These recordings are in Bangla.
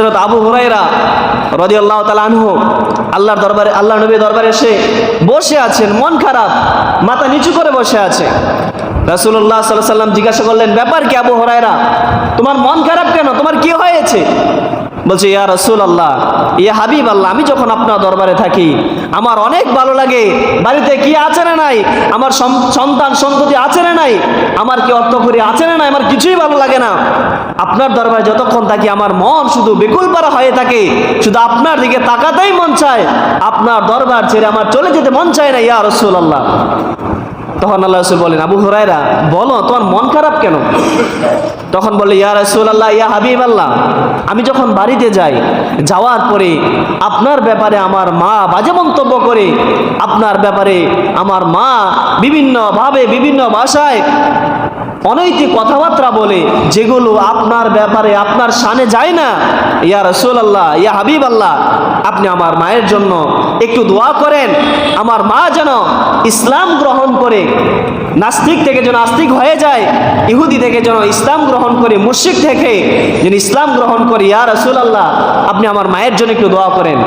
হজরত আবু হুরাইরা রদি আল্লাহ তালানহু আল্লাহর দরবারে আল্লাহ নবী দরবারে এসে বসে আছেন, মন খারাপ, মাথা নিচু করে বসে আছে। রাসুল্লাহ সাল্লাহ সাল্লাম জিজ্ঞাসা করলেন, ব্যাপার কি আবু হরাইরা তোমার মন খারাপ কেন? তোমার কি হয়েছে? বলছে, ইয়া রসুল আল্লাহ ইয়া হাবিব আল্লাহ আমি যখন আপনার দরবারে থাকি, আমার অনেক ভালো লাগে। বাড়িতে কি আছে না নাই? আমার সন্তান সন্ততি আছে না নাই? আমার কি অর্থ করি আছে না নাই? আমার কিছুই ভালো লাগে না। আপনার দরবারে যতক্ষণ থাকি, আমার মন শুধু বেকুল পারা হয়ে থাকে। শুধু আপনার দিকে তাকাতেই মন চায়। আপনার দরবার ছেড়ে আমার চলে যেতে মন চায় না, ইয়া রসুল আল্লাহ তখন আল্লাহ রসুল বলেন, আবু হুরাইরা বলো, তোমার মন খারাপ কেন? তখন বলে ইয়া রসুল আল্লাহ ইয়া হাবিব আল্লাহ আমি যখন বাড়িতে যাই, যাওয়ার পরে আপনার ব্যাপারে আমার মা বাজে মন্তব্য করে, আপনার ব্যাপারে আমার মা বিভিন্নভাবে বিভিন্ন ভাষায় অনৈতিক কথাবার্তা বলে, যেগুলো আপনার ব্যাপারে, আপনার সানে যায় না। ইয়া রসুল আল্লাহ ইয়া হাবিব আল্লাহ আপনি আমার মায়ের জন্য একটু দোয়া করেন। আমার মা যেন ইসলাম গ্রহণ করে, নাস্তিক থেকে যেন আস্তিক হয়ে যায়, ইহুদি থেকে যেন ইসলাম গ্রহণ করে মুশিক থেকে যেন ইসলাম গ্রহণ করে। ইয়া রসুল আল্লাহ আপনি আমার মায়ের জন্য একটু দোয়া করেন।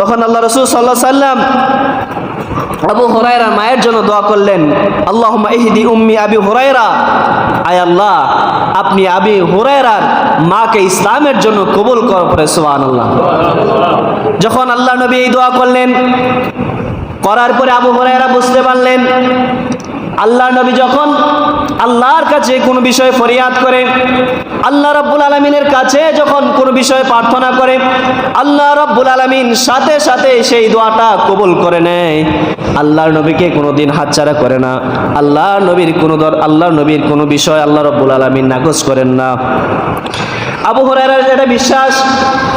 তখন আল্লাহ রসুল সাল্লাহ সাল্লাম আবু হরাইরা মায়ের জন্য দোয়া করলেন আল্লাহ ইহদি উম্মি আবি হরাইরা আয় আল্লাহ, আপনি আবি হুরাইরার মাকে ইসলামের জন্য কবুল কর পরে সোহান আল্লাহ যখন আল্লাহ নবী এই দোয়া করলেন, করার পরে আবু হরাইরা বুঝতে পারলেন আল্লাহ নবী যখন আল্লাহর কাছে কোনো বিষয়ে ফরিয়াদ করে, আল্লাহ রব্বুল আলমিনের কাছে যখন কোনো বিষয়ে প্রার্থনা করে, আল্লাহ রব্বুল আলমিন সাথে সাথে সেই দোয়াটা কবুল করে নেয়। আল্লাহর নবীকে কোনো দিন হাতছাড়া করে না। আল্লাহ নবীর কোনো দর, আল্লাহর নবীর কোনো বিষয় আল্লাহ রব্বুল আলমিন নাকচ করেন না। আবু হরাইরার এটা বিশ্বাস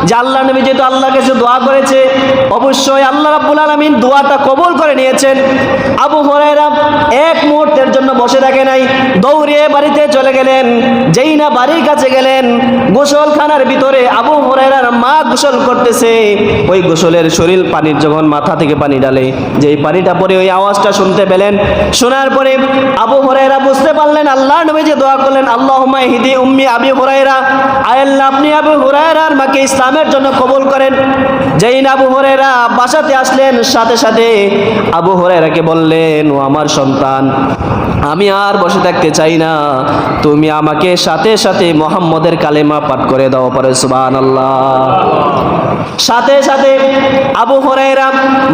যে আল্লাহ নবী যেহেতু আল্লাহর কাছে দোয়া করেছে, অবশ্যই আল্লাহ রাব্বুল আলামিন দোয়াটা কবুল করে নিয়েছেন। আবু হরাইরা মুহূর্তের জন্য বসে থাকে নাই। দৌড়িয়ে বাড়িতে চলে গেলেন। যেই না বাড়ির কাছে গেলেন, গোসলখানার ভিতরে আবু হরাইরার মা গোসল করতেছে। ওই গোসলের শরীর পানির যখন মাথা থেকে পানি ডালে যেই পানিটা পরে ওই আওয়াজটা শুনতে পেলেন। শোনার পরে আবু হরাইরা বুঝতে পারলেন, আল্লাহ নবী যে দোয়া করলেন আল্লাহ হিদি উম্মি আবি হুরাইরা আয়াল্লাহ আপনি আবু হুরায়রার মাকে ইসলামের জন্য কবুল করেন। যেই না আবু হুরায়রা বাসাতে আসলেন, সাথে সাথে আবু হুরায়রাকে বললেন, ও আমার সন্তান আমি আর বসে থাকতে চাই না। তুমি আমাকে সাথে সাথে মোহাম্মদের কালেমা পাঠ করে দাও পরে সুবান আল্লাহ সাথে সাথে আবু হরাইরা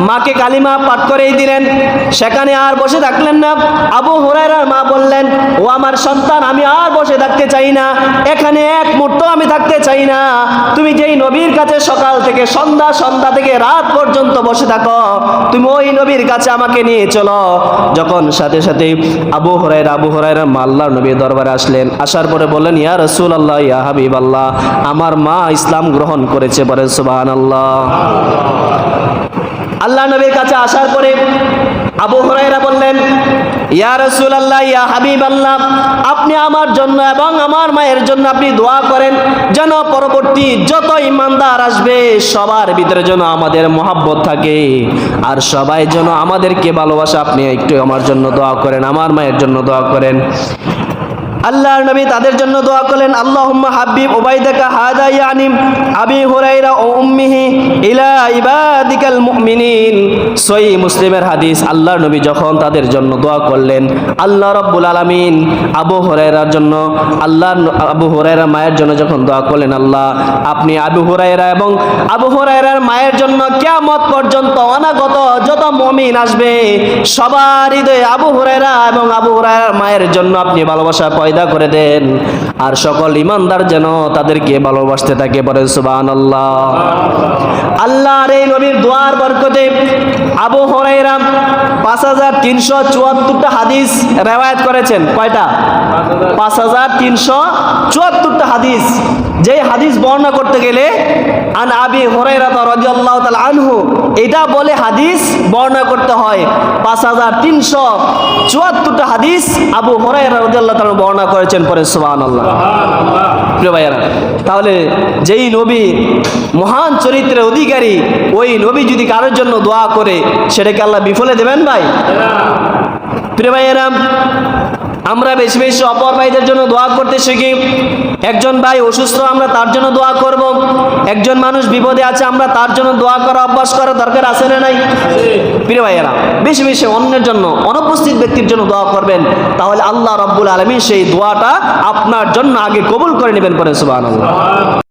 মাকে কালিমা পাঠ করেই দিলেন। সেখানে আর বসে থাকলেন না। আবু হরাইরার মা বললেন, ও আমার সন্তান, আমি আর বসে থাকতে চাই না। এখানে এক মুহূর্ত আমি থাকতে চাই না। তুমি যেই নবীর কাছে সকাল থেকে সন্ধ্যা সন্ধ্যা থেকে রাত পর্যন্ত বসে থাকো, তুমি ওই নবীর কাছে আমাকে নিয়ে চলো। যখন সাথে সাথে আবু হরাইরা আবু হরাইরা মা আল্লাহর নবীর দরবারে আসলেন। আসার পরে বললেন, ইয়া রসুল আল্লাহ ইয়া হাবিব আল্লাহ আমার মা ইসলাম গ্রহণ করেছে বলেন সুবাহ আল্লাহ আল্লাহ নবীর কাছে আসার পরে আবু হরাইরা বললেন, ইয়া রসুল আল্লাহ ইয়া হাবিব আল্লাহ আপনি আমার জন্য এবং আমার মায়ের জন্য আপনি দোয়া করেন যেন পরবর্তী যত ইমানদার আসবে, সবার ভিতরে যেন আমাদের মহাব্বত থাকে। আর সবাই যেন আমাদেরকে ভালোবাসা, আপনি একটু আমার জন্য দোয়া করেন, আমার মায়ের জন্য দোয়া করেন। আল্লাহর নবী তাদের জন্য দোয়া করলেন, আল্লাহুম্মা হাবিব উবাইদাকা হাদা ইয়ানিম আবি হুরাইরা ও উম্মিহি ইলা ইবাদিকাল মুমিনিন। সহি মুসলিমের হাদিস, আল্লাহর নবী যখন তাদের জন্য দোয়া করলেন, আল্লাহ রাব্বুল আলামিন আবু হুরাইরার জন্য, আল্লাহ আবু হুরাইরা মায়ের জন্য যখন দোয়া করলেন, আল্লাহ, আপনি আবু হুরাইরা এবং আবু হুরাইরার মায়ের জন্য কিয়ামত পর্যন্ত অনাগত যত মুমিন আসবে, সবার হৃদয়ে আবু হুরাইরা এবং আবু হুরাইরার মায়ের জন্য আপনি ভালোবাসা পয়দা করে দেন। আর সকল ইমানদার যেন তাদেরকে ভালোবাসতে থাকে পরে সুবান আল্লাহ আল্লাহর এই নবীর দোয়ার বরকতে আবু হরাইরা পাঁচ হাজার তিনশো চুয়াত্তরটা হাদিস রেওয়ায়ত করেছেন। কয়টা? পাঁচ হাজার তিনশো চুয়াত্তরটা হাদিস। যেই হাদিস বর্ণনা করতে গেলে আন আবি হরাইরা রাদিয়াল্লাহু তাআলা আনহু এটা বলে হাদিস বর্ণনা করতে হয়। পাঁচ হাজার তিনশো চুয়াত্তরটা হাদিস আবু হরাইরা রাদিয়াল্লাহু তাআলা বর্ণনা করেছেন পরে সুবহানাল্লাহ। প্রিয় ভাইয়েরা তাহলে যেই নবী মহান চরিত্রের অধিকারী ওই নবী যদি কারোর জন্য দোয়া করে সেটাকে আল্লাহ বিফলে দেবেন ভাই? প্রিয় ভাইয়েরা আমরা বেশি বেশি অপর ভাইদের জন্য দোয়া করতে শিখি। একজন ভাই অসুস্থ, আমরা তার জন্য দোয়া করব। একজন মানুষ বিপদে আছে, আমরা তার জন্য দোয়া করা, অভ্যাস করা দরকার আছে না নাই? প্রিয় ভাইয়েরা, বেশি বেশি অন্যের জন্য, অনুপস্থিত ব্যক্তির জন্য দোয়া করবেন। তাহলে আল্লাহ রব্বুল আলমী সেই দোয়াটা আপনার জন্য আগে কবুল করে নেবেন পরে সুবাহ